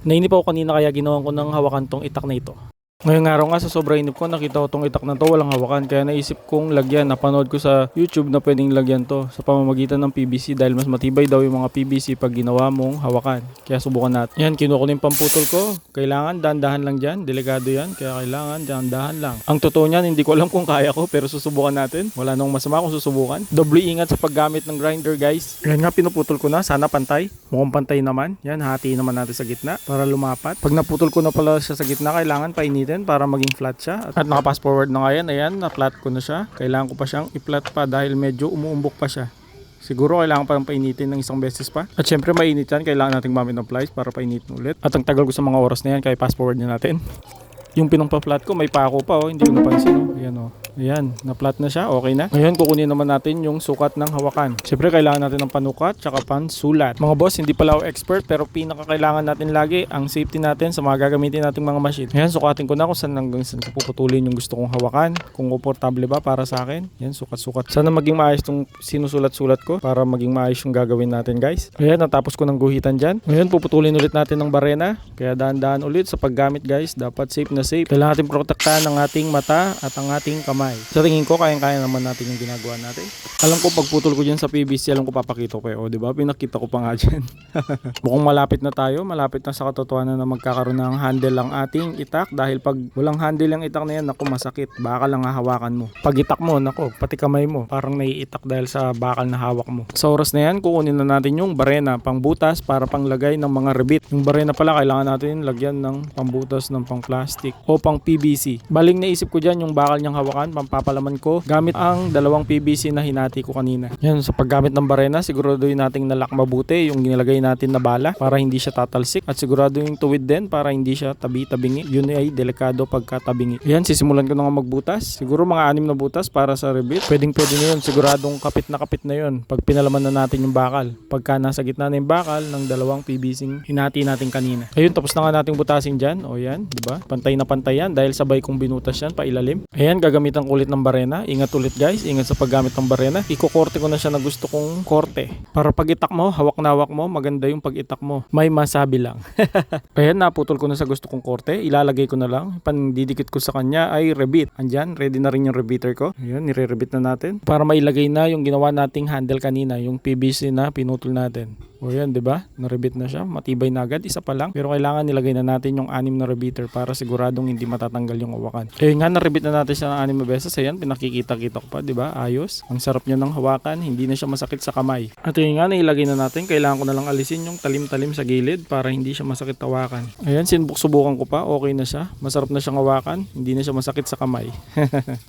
Nainip ako kanina kaya ginawan ko ng hawakan tong itak na ito. Ngayong araw nga sa sobrang inip ko nakita ko tong itak na to walang hawakan kaya naisip kong lagyan napanood ko sa YouTube na pwedeng lagyan to sa pamamagitan ng PVC dahil mas matibay daw yung mga PVC pag ginawa mong hawakan. Kaya subukan natin. Yan kinuha ko yung pamputol ko. Kailangan dahan-dahan lang dyan. Delikado yan kaya kailangan dahan-dahan lang. Ang totoo niyan hindi ko alam kung kaya ko pero susubukan natin. Wala nang masama kung susubukan. Doble ingat sa paggamit ng grinder guys. Yan nga pinuputol ko na. Sana pantay. Mukhang pantay naman. Yan hati naman natin sa gitna para lumapat. Pag naputol ko na pala siya sa gitna kailangan painitin para maging flat siya. At naka-fast forward na nga yan. Ayan, na-flat ko na siya. Kailangan ko pa siyang i-flat pa dahil medyo umuumbok pa siya. Siguro kailangan pa painitin ng isang beses pa. At syempre mainit yan. Kailangan nating gamit ng plies para painitin ulit. At ang tagal ko sa mga oras na yan kaya fast forward na natin. Yung pinong-flat ko may pako pa oh. Hindi ko napansin oh. Ayan oh. Ayan, na-flat na siya. Okay na. Ngayon, kukunin naman natin yung sukat ng hawakan. Siyempre, kailangan natin ng panukat tsaka pansulat. Mga boss, hindi pala ako expert pero pinaka-kailangan natin lagi ang safety natin sa mga gagamitin nating mga machine. Ayan, sukatin ko na kung saan hanggang saan ko puputulin yung gusto kong hawakan. Kung komportable ba para sa akin. Yan, sukat-sukat. Sana maging maayos tong sinusulat-sulat ko para maging maayos yung gagawin natin, guys. Ayan, natapos ko ng guhitan dyan. Ngayon, puputulin ulit natin ng barena. Kaya dahan-dahan ulit sa paggamit, guys. Dapat safe na safe. Kailangan natin protektahan ang ating mata at ang ating kamay. Sa tingin ko, kayang-kaya naman natin yung ginagawa natin. Alam ko, pagputol ko dyan sa PVC, alam ko papakita ko kayo. O, di ba? Pinakita ko pa nga dyan. Mukhang malapit na tayo. Malapit na sa katotohanan na magkakaroon ng handle ang ating itak. Dahil pag walang handle ang itak na yan, naku, masakit. Bakal lang hahawakan mo. Pag itak mo, naku, pati kamay mo, parang naiitak dahil sa bakal na hawak mo. Sa oras na yan, kukunin na natin yung barena, pang butas para panglagay ng mga rebit. Yung barena pala, kailangan natin lagyan ng pambutas ng pang plastic o pang PVC. Baling naisip ko dyan yung bakal niyang hawakan, pampapalaman ko gamit ang dalawang PVC na hinati ko kanina. Yan, sa paggamit ng barena, siguraduhin nating nalak mabuti yung ginilagay natin na bala para hindi siya tatalsik at sigurado yung tuwid din para hindi siya tabi-tabingi. Yun ay delikado pagka tabingi. Yan, sisimulan ko na nga magbutas. Siguro mga anim na butas para sa rebit. Pwedeng pwede na yun. Siguradong kapit na kapit na yun. Pag pinalaman na natin yung bakal. Pagka nasa gitna na yung bakal ng dalawang PVC hinati natin kanina. Ayun, tapos na nga nating butasin dyan. O yan, di ba? Pantay na pantay yan dahil sabay kong binutas yan pa ilalim. Ayan, gagamitan ko ulit ng barena. Ingat ulit guys, ingat sa paggamit ng barena. Iko-korte ko na siya na gusto kong korte. Para pag itak mo, hawak na hawak mo, maganda yung pag itak mo. May masabi lang. Ayan, naputol ko na sa gusto kong korte. Ilalagay ko na lang. Pandidikit ko sa kanya ay rebit. Andyan, ready na rin yung rebeater ko. Ayan, nire-rebit na natin. Para mailagay na yung ginawa nating handle kanina, yung PVC na pinutol natin. O yan, di ba? Narebit na siya. Matibay na agad. Isa pa lang. Pero kailangan nilagay na natin yung anim na rebeater para siguradong hindi matatanggal yung hawakan. Eh nga, narebit na natin siya ng anim na beses. Ayan, pinakikita-kita ko pa, di ba? Ayos. Ang sarap niya ng hawakan. Hindi na siya masakit sa kamay. At yun nga, nailagay na natin. Kailangan ko na lang alisin yung talim-talim sa gilid para hindi siya masakit hawakan. Ayan, sinubuk-subukan ko pa. Okay na siya. Masarap na siyang hawakan. Hindi na siya masakit sa kamay.